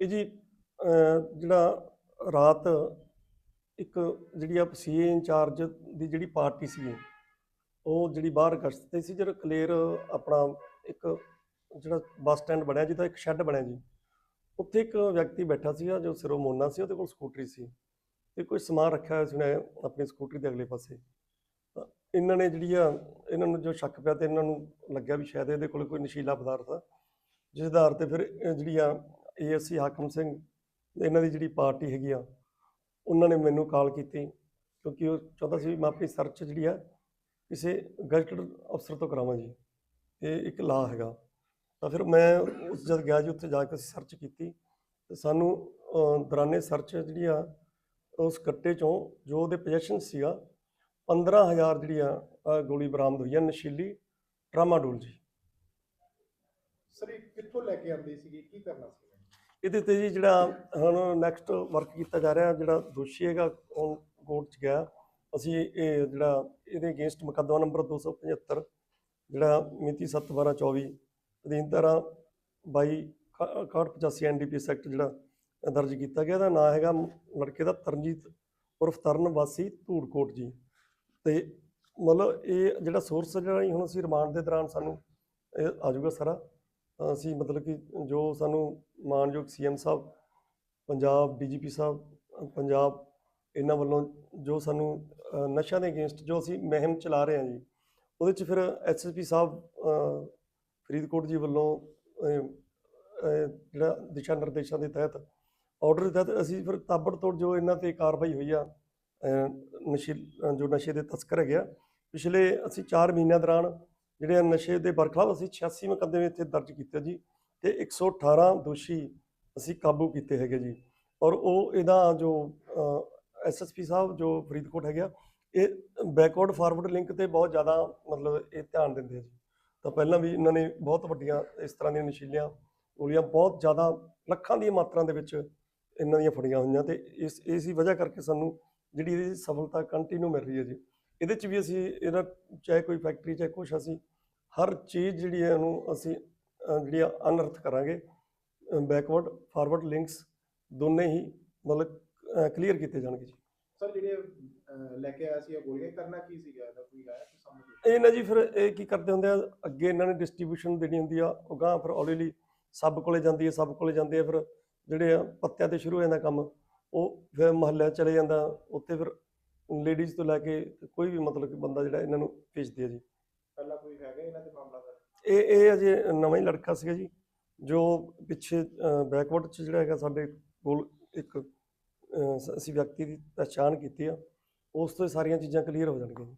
ਇਹ ਜੀ ਜਿਹੜਾ ਰਾਤ ਇੱਕ ਜਿਹੜੀ ਆ ਸੀਏ ਇੰਚਾਰਜ ਦੀ ਜਿਹੜੀ ਪਾਰਟੀ ਸੀ ਉਹ ਜਿਹੜੀ ਬਾਹਰ ਗਸ਼ਤ ਤੇ ਸੀ, ਜਿਹੜਾ ਕਲੀਅਰ ਆਪਣਾ ਇੱਕ ਜਿਹੜਾ ਬੱਸ ਸਟੈਂਡ ਬਣਿਆ ਜਿਹਦਾ ਇੱਕ ਸ਼ੈੱਡ ਬਣਿਆ ਜੀ, ਉੱਥੇ ਇੱਕ ਵਿਅਕਤੀ ਬੈਠਾ ਸੀਗਾ ਜੋ ਸਿਰੋਂ ਮੋਨਾ ਸੀ, ਉਹਦੇ ਕੋਲ ਸਕੂਟਰੀ ਸੀ ਤੇ ਕੋਈ ਸਮਾਨ ਰੱਖਿਆ ਹੋਇਆ ਸੀ ਉਹਨੇ ਆਪਣੀ ਸਕੂਟਰੀ ਦੇ ਅਗਲੇ ਪਾਸੇ। ਇਹਨਾਂ ਨੇ ਜਿਹੜੀ ਆ, ਇਹਨਾਂ ਨੂੰ ਜੋ ਸ਼ੱਕ ਪਿਆ ਤੇ ਇਹਨਾਂ ਨੂੰ ਲੱਗਿਆ ਵੀ ਸ਼ਾਇਦ ਇਹਦੇ ਕੋਲ ਕੋਈ ਨਸ਼ੀਲਾ ਪਦਾਰਥ ਆ, ਜਿਸ ਆਧਾਰ ਤੇ ਫਿਰ ਇਹ ਜਿਹੜੀ ਆ ਏਐਸਸੀ ਹਾਕਮ ਸਿੰਘ ਇਹਨਾਂ ਦੀ ਜਿਹੜੀ ਪਾਰਟੀ ਹੈਗੀ ਆ ਉਹਨਾਂ ਨੇ ਮੈਨੂੰ ਕਾਲ ਕੀਤੀ ਕਿਉਂਕਿ ਉਹ ਚਾਹੁੰਦਾ ਸੀ ਵੀ ਮੈਂ ਆਪਣੀ ਸਰਚ ਜਿਹੜੀ ਆ ਕਿਸੇ ਗਜ਼ਟਡ ਅਫਸਰ ਤੋਂ ਕਰਾਵਾਂ ਜੀ। ਇਹ ਇੱਕ ਲਾ ਹੈਗਾ। ਤਾਂ ਫਿਰ ਮੈਂ ਉਸ ਜਦ ਗਿਆ ਜੀ ਉੱਥੇ ਜਾ ਕੇ ਅਸੀਂ ਸਰਚ ਕੀਤੀ ਤੇ ਸਾਨੂੰ ਅਹ, ਦੌਰਾਨੇ ਸਰਚ ਜਿਹੜੀ ਆ ਉਸ ਕੱਟੇ ਚੋਂ ਜੋ ਉਹਦੇ ਪੋਜੀਸ਼ਨ ਸੀਗਾ 15000 ਜਿਹੜੀ ਆ ਗੋਲੀ ਬਰਾਮਦ ਹੋਈ ਆ ਨਸ਼ੀਲੀ ਟਰਾਮਾਡੋਲ ਜੀ। ਸਰ ਇਹ ਕਿੱਥੋਂ ਲੈ ਕੇ ਆਉਂਦੇ ਸੀਗੇ? ਕੀ ਕਰਨਾ ਸੀ ਇਹਦੇ ਤੇ ਜੀ ਜਿਹੜਾ ਹੁਣ ਨੈਕਸਟ ਵਰਕ ਕੀਤਾ ਜਾ ਰਿਹਾ, ਜਿਹੜਾ ਦੋਸ਼ੀ ਹੈਗਾ, ਉਹ ਕੋਰਟ 'ਚ ਗਿਆ। ਅਸੀਂ ਇਹ ਜਿਹੜਾ ਇਹਦੇ ਅਗੇਂਸਟ ਮੁਕੱਦਮਾ ਨੰਬਰ 275 ਜਿਹੜਾ ਮਿਤੀ 7/12/24 ਅਧੀਨ ਧਾਰਾ 22 6185 ਐਨਡੀਪੀਐਸ ਐਕਟ ਜਿਹੜਾ ਦਰਜ ਕੀਤਾ ਗਿਆ, ਇਹਦਾ ਨਾਂ ਹੈਗਾ ਲੜਕੇ ਦਾ ਤਰਨਜੀਤ ਉਰਫ ਤਰਨ ਵਾਸੀ ਧੂੜਕੋਟ ਜੀ। ਤੇ ਮਤਲਬ ਇਹ ਜਿਹੜਾ ਸੋਰਸ ਜਿਹੜਾ ਜੀ, ਹੁਣ ਅਸੀਂ ਰਿਮਾਂਡ ਦੇ ਦੌਰਾਨ ਸਾਨੂੰ ਇਹ ਆ ਜਾਊਗਾ ਸਾਰਾ। ਅਸੀਂ ਮਤਲਬ ਕਿ ਜੋ ਸਾਨੂੰ ਮਾਨਯੋਗ ਸੀਐਮ ਸਾਹਿਬ ਪੰਜਾਬ ਡੀਜੀਪੀ ਸਾਹਿਬ ਪੰਜਾਬ ਇਹਨਾਂ ਵੱਲੋਂ ਜੋ ਸਾਨੂੰ ਨਸ਼ਿਆਂ ਦੇ ਅਗੇਂਸਟ ਜੋ ਅਸੀਂ ਮੁਹਿੰਮ ਚਲਾ ਰਹੇ ਹਾਂ ਜੀ ਉਹਦੇ ਚ ਫਿਰ ਐਸਐਸਪੀ ਸਾਹਿਬ ਫਰੀਦਕੋਟ ਜੀ ਵੱਲੋਂ ਜਿਹੜਾ ਦਿਸ਼ਾ ਨਿਰਦੇਸ਼ਾਂ ਦੇ ਤਹਿਤ ਆਰਡਰ ਦੇ ਤਹਿਤ ਅਸੀਂ ਫਿਰ ਤਾਬੜਤੋੜ ਜੋ ਇਹਨਾਂ ਤੇ ਕਾਰਵਾਈ ਹੋਈ ਆ ਅ, ਨਸ਼ੇ ਜੋ ਨਸ਼ੇ ਦੇ ਤਸਕਰ ਹੈਗੇ ਆ ਪਿਛਲੇ ਅਸੀਂ 4 ਮਹੀਨਿਆਂ ਦੌਰਾਨ ਜਿਹੜੇ ਆ ਨਸ਼ੇ ਦੇ ਬਰਖਲਾਫ ਅਸੀਂ 86 ਮੁਕੱਦਮੇ ਇੱਥੇ ਦਰਜ ਕੀਤੇ ਜੀ ਤੇ 118 ਦੋਸ਼ੀ ਅਸੀਂ ਕਾਬੂ ਕੀਤੇ ਹੈਗੇ ਜੀ। ਔਰ ਉਹ ਇਹਦਾ ਜੋ ਐਸਐਸਪੀ ਸਾਹਿਬ, ਜੋ ਫਰੀਦਕੋਟ ਹੈਗਾ ਇਹ ਬੈਕਵਰਡ ਫਾਰਵਰਡ ਲਿੰਕ ਤੇ ਬਹੁਤ ਜ਼ਿਆਦਾ ਮਤਲਬ ਇਹ ਧਿਆਨ ਦਿੰਦੇ ਆ ਜੀ। ਤਾਂ ਪਹਿਲਾਂ ਵੀ ਇਹਨਾਂ ਨੇ ਬਹੁਤ ਵੱਡੀਆਂ ਇਸ ਤਰ੍ਹਾਂ ਦੀਆਂ ਨਸ਼ੀਲੀਆਂ ਗੋਲੀਆਂ ਬਹੁਤ ਜ਼ਿਆਦਾ ਲੱਖਾਂ ਦੀ ਮਾਤਰਾ ਦੇ ਵਿੱਚ ਇਹਨਾਂ ਦੀਆਂ ਫੜੀਆਂ ਹੋਈਆਂ ਤੇ ਇਸ, ਇਸੀ ਵਜ੍ਹਾ ਕਰਕੇ ਸਾਨੂੰ ਜਿਹੜੀ ਇਹਦੀ ਸਫਲਤਾ ਕੰਟੀਨਿਊ ਮਿਲ ਰਹੀ ਹੈ ਜੀ। ਇਹਦੇ ਚ ਵੀ ਅਸੀਂ ਇਹਦਾ ਚਾਹੇ ਕੋਈ ਫੈਕਟਰੀ ਚਾਹੇ ਕੁਛ ਅਸੀਂ ਹਰ ਚੀਜ਼ ਜਿਹੜੀ ਹੈ ਉਹਨੂੰ ਅਸੀਂ ਜਿਹੜੀ ਆ ਅਨਰਥ ਕਰਾਂਗੇ ਬੈਕਵਰਡ ਫਾਰਵਰਡ ਲਿੰਕਸ ਦੋਨੇ ਹੀ ਮਤਲਬ ਕਲੀਅਰ ਕੀਤੇ ਜਾਣਗੇ ਜੀ। ਸਰ ਜਿਹੜੇ ਲੈ ਕੇ ਆਇਆ ਸੀ ਇਹ ਗੋਲੀਆਂ ਕਰਨਾ ਕੀ ਸੀਗਾ? ਇਹਦਾ ਕੋਈ ਆਇਆ ਕਿ ਸਮਝ ਇਹ ਨਾ ਜੀ ਫਿਰ ਇਹ ਕੀ ਕਰਦੇ ਹੁੰਦੇ ਆ ਅੱਗੇ ਇਹਨਾਂ ਨੇ ਡਿਸਟ੍ਰੀਬਿਊਸ਼ਨ ਦੇਣੀ ਹੁੰਦੀ ਆ ਉਹ ਗਾਂ ਫਿਰ ਹੌਲੀ ਸਭ ਕੋਲੇ ਜਾਂਦੀ ਹੈ ਸਭ ਕੋਲੇ ਜਾਂਦੇ ਆ ਫਿਰ ਜਿਹੜੇ ਆ ਪੱਤਿਆਂ ਤੇ ਸ਼ੁਰੂ ਹੋ ਜਾਂਦਾ ਕੰਮ ਉਹ ਫਿਰ ਮਹੱਲਿਆਂ ਚਲੇ ਜਾਂਦਾ ਉੱਥੇ ਫਿਰ ਲੇਡੀਜ਼ ਤੋਂ ਲੈ ਕੇ ਕੋਈ ਵੀ ਮਤਲਬ ਕਿ ਬੰਦਾ ਜਿਹੜਾ ਇਹਨਾਂ ਨੂੰ ਭੇਜਦੇ ਆ ਜੀ। ਪਹਿਲਾਂ ਕੋਈ ਹੈਗਾ ਇਹਨਾਂ ਤੇ ਮਾਮਲਾ ਸਰ? ਇਹ ਇਹ ਅਜੇ ਨਵਾਂ ਹੀ ਲੜਕਾ ਸੀਗਾ ਜੀ ਜੋ ਪਿੱਛੇ ਬੈਕਵਰਡ ਚ ਜਿਹੜਾ ਹੈਗਾ ਸਾਡੇ ਕੋਲ ਇੱਕ ਅਸੀਂ ਵਿਅਕਤੀ ਦੀ ਪਛਾਣ ਕੀਤੀ ਆ ਉਸ ਤੋਂ ਸਾਰੀਆਂ ਚੀਜ਼ਾਂ ਕਲੀਅਰ ਹੋ ਜਾਣਗੀਆਂ ਜੀ।